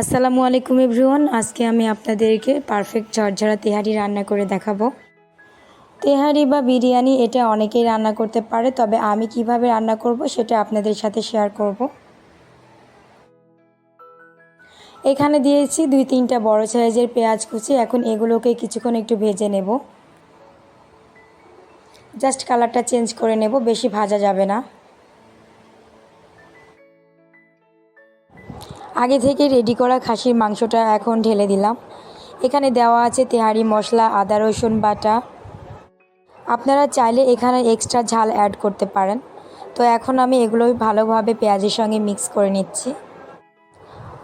আসসালামু আলাইকুম এভরিওয়ান। আজকে আমি আপনাদেরকে পারফেক্ট ঝরঝরা তেহারি রান্না করে দেখাবো। তেহারি বা বিরিয়ানি, এটা অনেকেই রান্না করতে পারে, তবে আমি কীভাবে রান্না করব সেটা আপনাদের সাথে শেয়ার করব। এখানে দিয়েছি দুই তিনটা বড় সাইজের পেঁয়াজ কুচি। এখন এগুলোকে কিছুক্ষণ একটু ভেজে নেব। জাস্ট কালারটা চেঞ্জ করে নেব, বেশি ভাজা যাবে না। আগে থেকে রেডি করা খাসির মাংসটা এখন ঢেলে দিলাম। এখানে দেওয়া আছে তেহারি মশলা, আদা, রসুন বাটা। আপনারা চাইলে এখানে এক্সট্রা ঝাল অ্যাড করতে পারেন। তো এখন আমি এগুলোই ভালোভাবে পেঁয়াজের সঙ্গে মিক্স করে নিচ্ছি।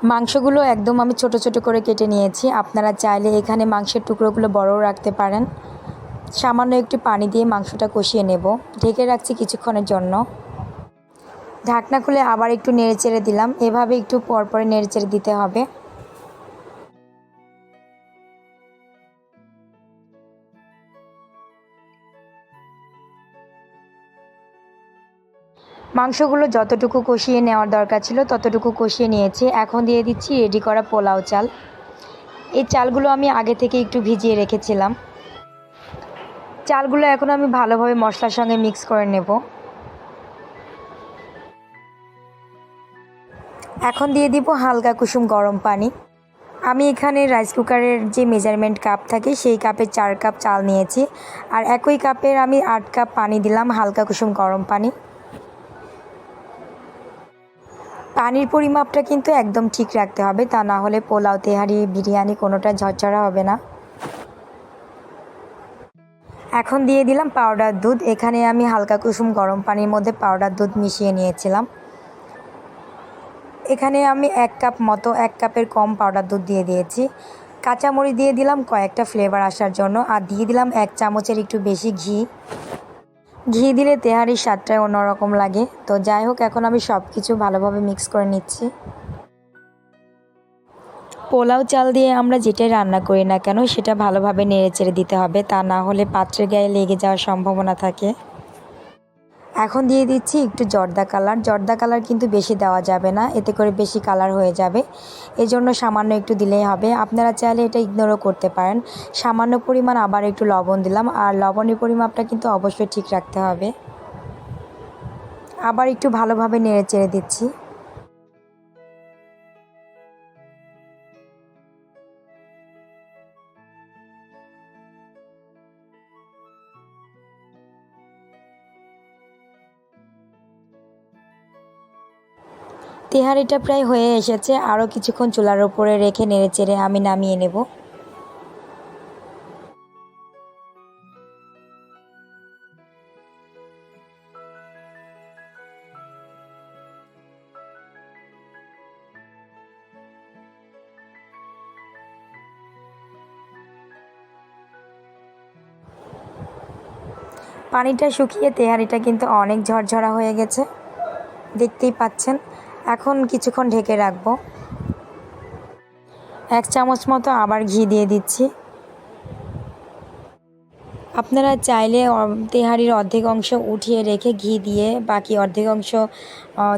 মাংসগুলো একদম আমি ছোট ছোট করে কেটে নিয়েছি। আপনারা চাইলে এখানে মাংসের টুকরোগুলো বড়ও রাখতে পারেন। সামান্য একটু পানি দিয়ে মাংসটা কষিয়ে নেব। ঢেকে রাখছি কিছুক্ষণের জন্য। ঢাকনা খুলে আবার একটু নেড়ে চেড়ে দিলাম। এভাবে একটু পরপরে নেড়ে চেড়ে দিতে হবে। মাংসগুলো যতটুকু কষিয়ে নেওয়ার দরকার ছিল ততটুকু কষিয়ে নিয়েছি। এখন দিয়ে দিচ্ছি রেডি করা পোলাও চাল। এই চালগুলো আমি আগে থেকে একটু ভিজিয়ে রেখেছিলাম। চালগুলো এখন আমি ভালোভাবে মশলার সঙ্গে মিক্স করে নেব। এখন দিয়ে দিব হালকা কুসুম গরম পানি। আমি এখানে রাইস কুকারের যে মেজারমেন্ট কাপ থাকে, সেই কাপে চার কাপ চাল নিয়েছি। আর একই কাপের আমি আট কাপ পানি দিলাম হালকা কুসুম গরম পানি। পানির পরিমাপটা কিন্তু একদম ঠিক রাখতে হবে, তা না হলে পোলাও, তেহারি, বিরিয়ানি কোনোটা ঝরঝরা হবে না। এখন দিয়ে দিলাম পাউডার দুধ। এখানে আমি হালকা কুসুম গরম পানির মধ্যে পাউডার দুধ মিশিয়ে নিয়েছিলাম। এখানে আমি এক কাপ মতো, এক কাপের কম পাউডার দুধ দিয়ে দিয়েছি। কাঁচামরি দিয়ে দিলাম কয়েকটা ফ্লেভার আসার জন্য, আর দিয়ে দিলাম এক চামচের একটু বেশি ঘি। ঘি দিলে তেহারির স্বাদটাই অন্যরকম লাগে। তো যাই হোক, এখন আমি সব কিছু ভালোভাবে মিক্স করে নিচ্ছি। পোলাও চাল দিয়ে আমরা যেটাই রান্না করি না কেন, সেটা ভালোভাবে নেড়ে চেড়ে দিতে হবে। তা না হলে পাত্রের গায়ে লেগে যাওয়ার সম্ভাবনা থাকে। এখন দিয়ে দিচ্ছি একটু জর্দা কালার। জর্দা কালার কিন্তু বেশি দেওয়া যাবে না, এতে করে বেশি কালার হয়ে যাবে। এজন্য সামান্য একটু দিলেই হবে। আপনারা চাইলে এটা ইগনোরও করতে পারেন। সামান্য পরিমাণ আবার একটু লবণ দিলাম। আর লবণের পরিমাপটা কিন্তু অবশ্যই ঠিক রাখতে হবে। আবার একটু ভালোভাবে নেড়ে চেড়ে দিচ্ছি। তেহারিটা প্রায় হয়ে এসেছে, আরও কিছুক্ষণ চুলার উপরে রেখে নেড়ে চেড়ে আমি নামিয়ে নেব। পানিটা শুকিয়ে তেহারিটা কিন্তু অনেক ঝরঝরা হয়ে গেছে, দেখতেই পাচ্ছেন। এখন কিছুক্ষণ ঢেকে রাখব। এক চামচ মতো আবার ঘি দিয়ে দিচ্ছি। আপনারা চাইলে তেহারির অর্ধেক অংশ উঠিয়ে রেখে ঘি দিয়ে বাকি অর্ধেক অংশ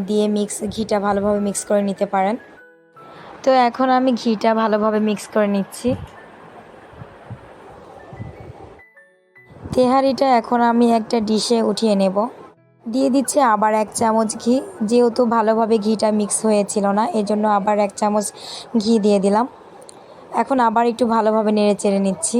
দিয়ে মিক্স ঘিটা ভালোভাবে মিক্স করে নিতে পারেন। তো এখন আমি ঘিটা ভালোভাবে মিক্স করে নিচ্ছি। তেহারিটা এখন আমি একটা ডিশে উঠিয়ে নেব। দিয়ে দিচ্ছে আবার এক চামচ ঘি। যেহেতু ভালোভাবে ঘিটা মিক্স হয়েছিল না, এজন্য আবার এক চামচ ঘি দিয়ে দিলাম। এখন আবার একটু ভালোভাবে নেড়ে চেড়ে নিচ্ছি।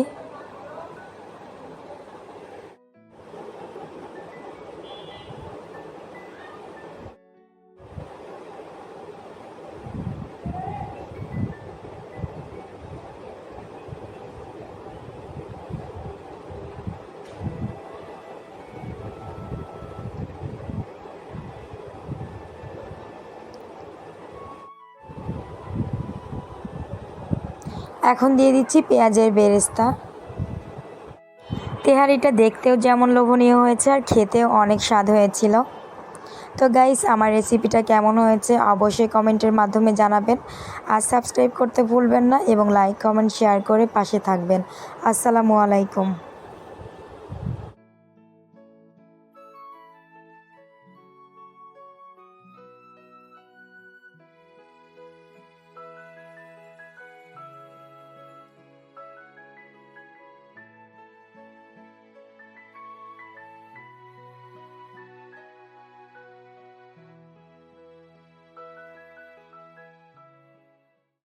এখন দিয়ে দিচ্ছি পেঁয়াজের বেরেস্তা। তেহারিটা দেখতেও যেমন লোভনীয় হয়েছে আর খেতেও অনেক স্বাদ হয়েছিল। তো গাইস আমার রেসিপিটা কেমন হয়েছে অবশ্যই কমেন্টের মাধ্যমে জানাবেন। আর সাবস্ক্রাইব করতে ভুলবেন না এবং লাইক কমেন্ট শেয়ার করে পাশে থাকবেন। আসসালামু আলাইকুম।